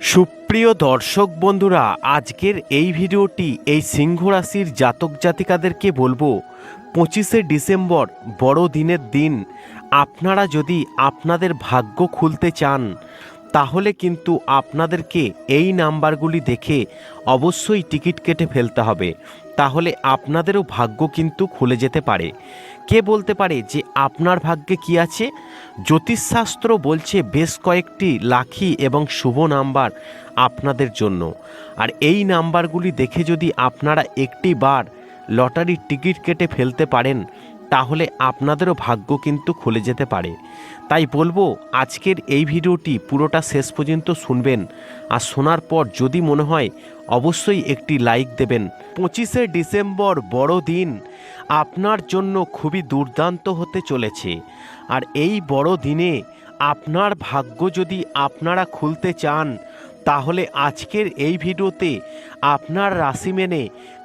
সুপ্রিয় দর্শক বন্ধুরা, আজকের এই ভিডিওটি এই সিংহ রাশির জাতক জাতিকাদেরকে বলব, পঁচিশে ডিসেম্বর বড়দিনের দিন। আপনারা যদি আপনাদের ভাগ্য খুলতে চান, তাহলে কিন্তু আপনাদেরকে এই নাম্বারগুলি দেখে অবশ্যই টিকিট কেটে ফেলতে হবে। তাহলে আপনাদেরও ভাগ্য কিন্তু খুলে যেতে পারে। কে বলতে পারে যে আপনার ভাগ্যে কি আছে? জ্যোতিষশাস্ত্র বলছে বেশ কয়েকটি লাখি এবং শুভ নাম্বার আপনাদের জন্য। আর এই নাম্বারগুলি দেখে যদি আপনারা একটি বার লটারির টিকিট কেটে ফেলতে পারেন, তাহলে আপনাদেরও ভাগ্য কিন্তু খুলে যেতে পারে। তাই বলব, আজকের এই ভিডিওটি পুরোটা শেষ পর্যন্ত শুনবেন। আর শোনার পর যদি মনে হয়, অবশ্যই একটি লাইক দেবেন। পঁচিশে ডিসেম্বর বড়দিন। আপনার জন্য খুবই দুর্দান্ত হতে চলেছে। আর এই বড় দিনে আপনার ভাগ্য যদি আপনারা খুলতে চান, তাহলে আজকের এই ভিডিওতে আপনার রাশি মেনে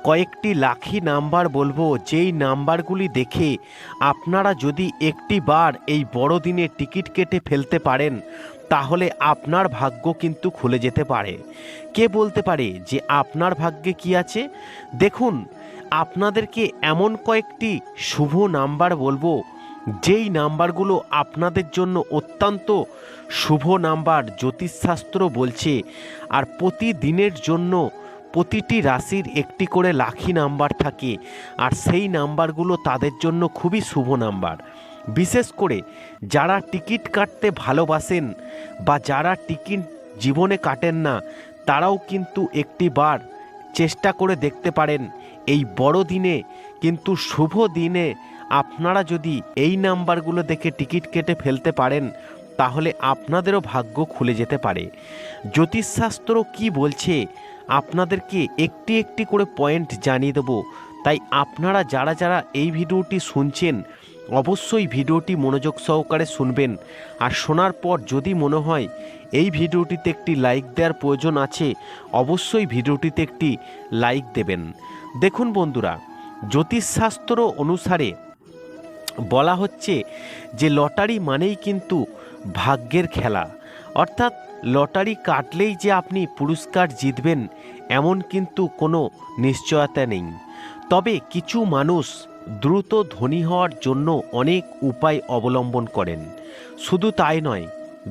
কয়েকটি লাখি নাম্বার বলব, যেই নাম্বারগুলি দেখে আপনারা যদি একটি বার এই বড়দিনে টিকিট কেটে ফেলতে পারেন, তাহলে আপনার ভাগ্য কিন্তু খুলে যেতে পারে। কে বলতে পারে যে আপনার ভাগ্যে কি আছে? দেখুন আপনাদেরকে এমন কয়েকটি শুভ নাম্বার বলব, যেই নাম্বারগুলো আপনাদের জন্য অত্যন্ত শুভ নাম্বার, জ্যোতিষশাস্ত্র বলছে। আর প্রতিদিনের জন্য প্রতিটি রাশির একটি করে লাখি নাম্বার থাকে, আর সেই নাম্বারগুলো তাদের জন্য খুবই শুভ নাম্বার। বিশেষ করে যারা টিকিট কাটতে ভালোবাসেন বা যারা টিকিট জীবনে কাটেন না, তারাও কিন্তু একটি বার চেষ্টা করে দেখতে পারেন এই বড় দিনে, কিন্তু শুভ দিনে আপনারা যদি এই নাম্বারগুলো দেখে টিকিট কেটে ফেলতে পারেন, তাহলে আপনাদেরও ভাগ্য খুলে যেতে পারে। জ্যোতিষশাস্ত্র কি বলছে, আপনাদেরকে একটি একটি করে পয়েন্ট জানিয়ে দেব। তাই আপনারা যারা যারা এই ভিডিওটি শুনছেন, অবশ্যই ভিডিওটি মনোযোগ সহকারে শুনবেন। আর শোনার পর যদি মনে হয় এই ভিডিওটিতে একটি লাইক দেওয়ার প্রয়োজন আছে, অবশ্যই ভিডিওটিতে একটি লাইক দেবেন। দেখুন বন্ধুরা, জ্যোতিষশাস্ত্র অনুসারে বলা হচ্ছে যে লটারি মানেই কিন্তু ভাগ্যের খেলা। অর্থাৎ লটারি কাটলেই যে আপনি পুরস্কার জিতবেন, এমন কিন্তু কোনো নিশ্চয়তা নেই। তবে কিছু মানুষ দ্রুত ধনী হওয়ার জন্য অনেক উপায় অবলম্বন করেন। শুধু তাই নয়,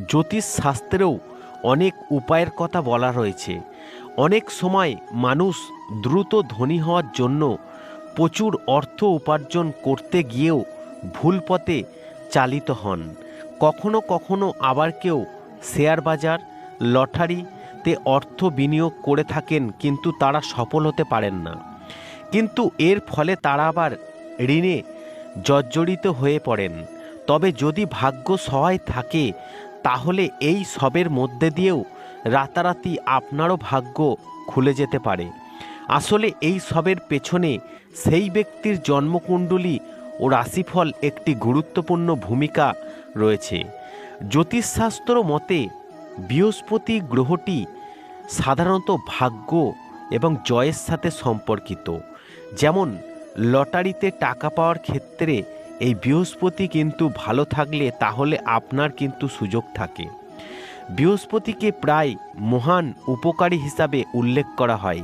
জ্যোতিষশাস্ত্রেও অনেক উপায়ের কথা বলা রয়েছে। অনেক সময় মানুষ দ্রুত ধনী হওয়ার জন্য প্রচুর অর্থ উপার্জন করতে গিয়েও ভুল পথে চালিত হন। কখনো কখনো আবার কেউ শেয়ার বাজার, লটারিতে অর্থ বিনিয়োগ করে থাকেন কিন্তু তারা সফল হতে পারেন না। কিন্তু এর ফলে তারা আবার ঋণে জর্জরিত হয়ে পড়েন। তবে যদি ভাগ্য সহায় থাকে, তাহলে এই সবের মধ্যে দিয়েও রাতারাতি আপনারও ভাগ্য খুলে যেতে পারে। আসলে এই সবের পেছনে সেই ব্যক্তির জন্মকুণ্ডলী ও রাশিফল একটি গুরুত্বপূর্ণ ভূমিকা রয়েছে। জ্যোতিষশাস্ত্র মতে বৃহস্পতি গ্রহটি সাধারণত ভাগ্য এবং জয়ের সাথে সম্পর্কিত। যেমন, লটারিতে টাকা পাওয়ার ক্ষেত্রে এই বৃহস্পতি কিন্তু ভালো থাকলে তাহলে আপনার কিন্তু সুযোগ থাকে। বৃহস্পতিকে প্রায় মহান উপকারী হিসাবে উল্লেখ করা হয়।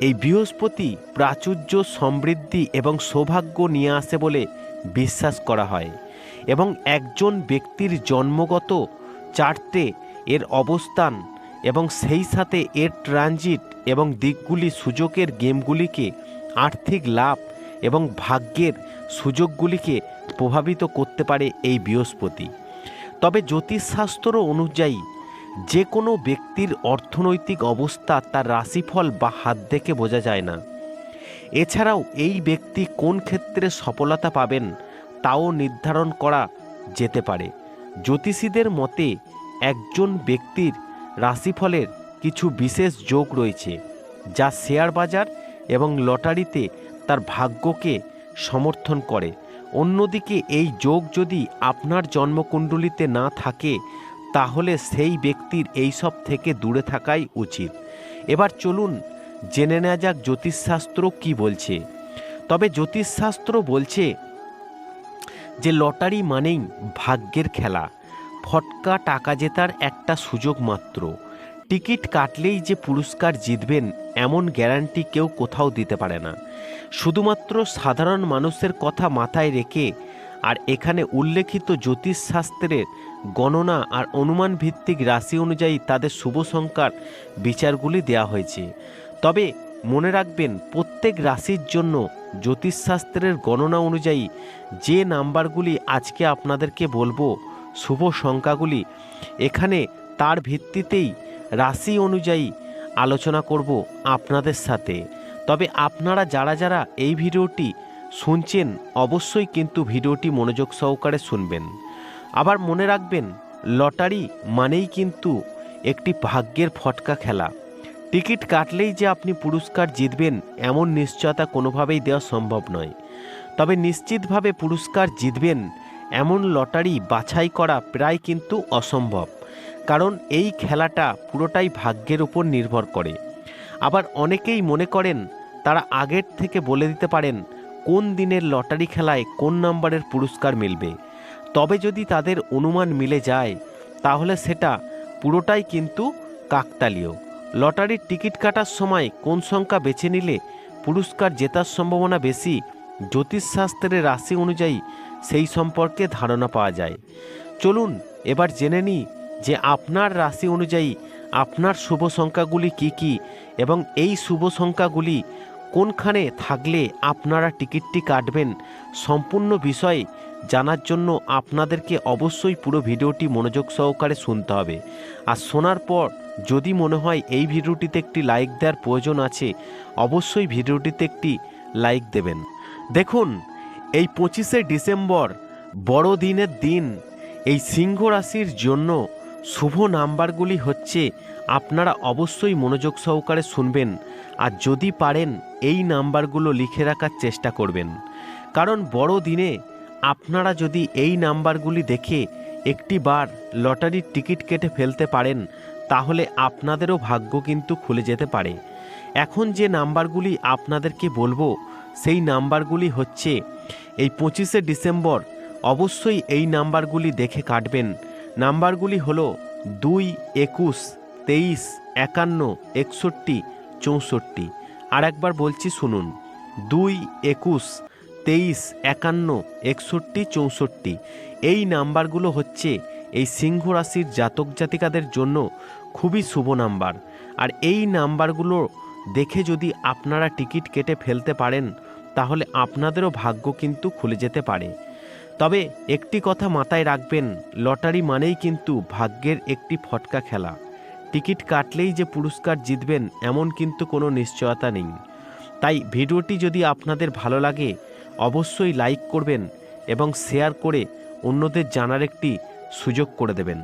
এই বৃহস্পতি প্রাচুর্য, সমৃদ্ধি এবং সৌভাগ্য নিয়ে আসে বলে বিশ্বাস করা হয় এবং একজন ব্যক্তির জন্মগত চার্টে এর অবস্থান এবং সেই সাথে এর ট্রানজিট এবং দিকগুলি সুযোগের গেমগুলিকে, আর্থিক লাভ এবং ভাগ্যের সুযোগগুলিকে প্রভাবিত করতে পারে এই বৃহস্পতি। তবে জ্যোতিষশাস্ত্র অনুযায়ী যে কোনো ব্যক্তির অর্থনৈতিক অবস্থা তার রাশিফল বা হাত দেখে বোঝা যায় না। এছাড়াও এই ব্যক্তি কোন ক্ষেত্রে সফলতা পাবেন তাও নির্ধারণ করা যেতে পারে। জ্যোতিষীদের মতে একজন ব্যক্তির রাশিফলের কিছু বিশেষ যোগ রয়েছে, যা শেয়ার বাজার এবং লটারিতে তার ভাগ্যকে সমর্থন করে। অন্যদিকে এই যোগ যদি আপনার জন্মকুণ্ডলিতে না থাকে তাহলে সেই ব্যক্তির এইসব থেকে দূরে থাকাই উচিত। এবার চলুন জেনে নেওয়া যাক জ্যোতিষশাস্ত্র কি বলছে। তবে জ্যোতিষশাস্ত্র বলছে যে লটারি মানেই ভাগ্যের খেলা। ফটকা টাকা জেতার একটা সুযোগ মাত্র। টিকিট কাটলেই যে পুরস্কার জিতবেন এমন গ্যারান্টি কেউ কোথাও দিতে পারে না। শুধুমাত্র সাধারণ মানুষের কথা মাথায় রেখে আর এখানে উল্লেখিত জ্যোতিষশাস্ত্রের গণনা আর অনুমান ভিত্তিক রাশি অনুযায়ী তাদের শুভ সংখ্যার বিচারগুলি দেওয়া হয়েছে। তবে মনে রাখবেন, প্রত্যেক রাশির জন্য জ্যোতিষশাস্ত্রের গণনা অনুযায়ী যে নাম্বারগুলি আজকে আপনাদেরকে বলব, শুভ সংখ্যাগুলি, এখানে তার ভিত্তিতেই রাশি অনুযায়ী আলোচনা করব আপনাদের সাথে। তবে আপনারা যারা যারা এই ভিডিওটি শুনছেন, অবশ্যই কিন্তু ভিডিওটি মনোযোগ সহকারে শুনবেন। আবার মনে রাখবেন, লটারি মানেই কিন্তু একটি ভাগ্যের ফটকা খেলা। টিকিট কাটলেই যে আপনি পুরস্কার জিতবেন, এমন নিশ্চয়তা কোনোভাবেই দেওয়া সম্ভব নয়। তবে নিশ্চিতভাবে পুরস্কার জিতবেন, এমন লটারি বাছাই করা প্রায় কিন্তু অসম্ভব। কারণ এই খেলাটা পুরোটাই ভাগ্যের উপর নির্ভর করে। আবার অনেকেই মনে করেন, তারা আগের থেকে বলে দিতে পারেন কোন দিনের লটারি খেলায় কোন নম্বরের পুরস্কার মিলবে। তবে যদি তাদের অনুমান মিলে যায়, তাহলে সেটা পুরোটাই কিন্তু কাকতালীয়। লটারির টিকিট কাটার সময় কোন সংখ্যা বেছে নিলে পুরস্কার জেতার সম্ভাবনা বেশি, জ্যোতিষশাস্ত্রের রাশি অনুযায়ী সেই সম্পর্কে ধারণা পাওয়া যায়। চলুন এবার জেনে নিই যে আপনার রাশি অনুযায়ী আপনার শুভ সংখ্যাগুলি কি কি এবং এই শুভ সংখ্যাগুলি কোনখানে থাকলে আপনারা টিকিটটি কাটবেন সম্পূর্ণ বিষয়ে জানার জন্য আপনাদেরকে অবশ্যই পুরো ভিডিওটি মনোযোগ সহকারে শুনতে হবে। আর শোনার পর যদি মনে হয় এই ভিডিওটিতে একটি লাইক দেওয়ার প্রয়োজন আছে, অবশ্যই ভিডিওটিতে একটি লাইক দেবেন। দেখুন, এই পঁচিশে ডিসেম্বর বড়দিনের দিন, এই সিংহ রাশির জন্য শুভ নাম্বারগুলি হচ্ছে আপনারা অবশ্যই মনোযোগ সহকারে শুনবেন আর যদি পারেন এই নাম্বারগুলো লিখে রাখার চেষ্টা করবেন। কারণ বড় দিনে আপনারা যদি এই নাম্বারগুলি দেখে একটি বার লটারির টিকিট কেটে ফেলতে পারেন, তাহলে আপনাদেরও ভাগ্য কিন্তু খুলে যেতে পারে। এখন যে নাম্বারগুলি আপনাদেরকে বলব, সেই নাম্বারগুলি হচ্ছে এই পঁচিশে ডিসেম্বর অবশ্যই এই নাম্বারগুলি দেখে কাটবেন। নাম্বারগুলি হলো দুই একুশ তেইশ, একান্ন, একষট্টি, চৌষট্টি। আর একবার বলছি শুনুন। দুই, একুশ, তেইশ, একান্ন, একষট্টি, চৌষট্টি। এই নাম্বারগুলো হচ্ছে এই সিংহ রাশির জাতক জাতিকাদের জন্য খুবই শুভ নাম্বার। আর এই নাম্বারগুলো দেখে যদি আপনারা টিকিট কেটে ফেলতে পারেন, তাহলে আপনাদেরও ভাগ্য কিন্তু খুলে যেতে পারে। তবে একটি কথা মাথায় রাখবেন, লটারি মানেই কিন্তু ভাগ্যের একটি ফটকা খেলা। টিকিট কাটলেই যে পুরস্কার জিতবেন এমন কিন্তু কোনো নিশ্চয়তা নেই। তাই ভিডিওটি যদি আপনাদের ভালো লাগে, অবশ্যই লাইক করবেন এবং শেয়ার করে অন্যদের জানার একটি সুযোগ করে দেবেন।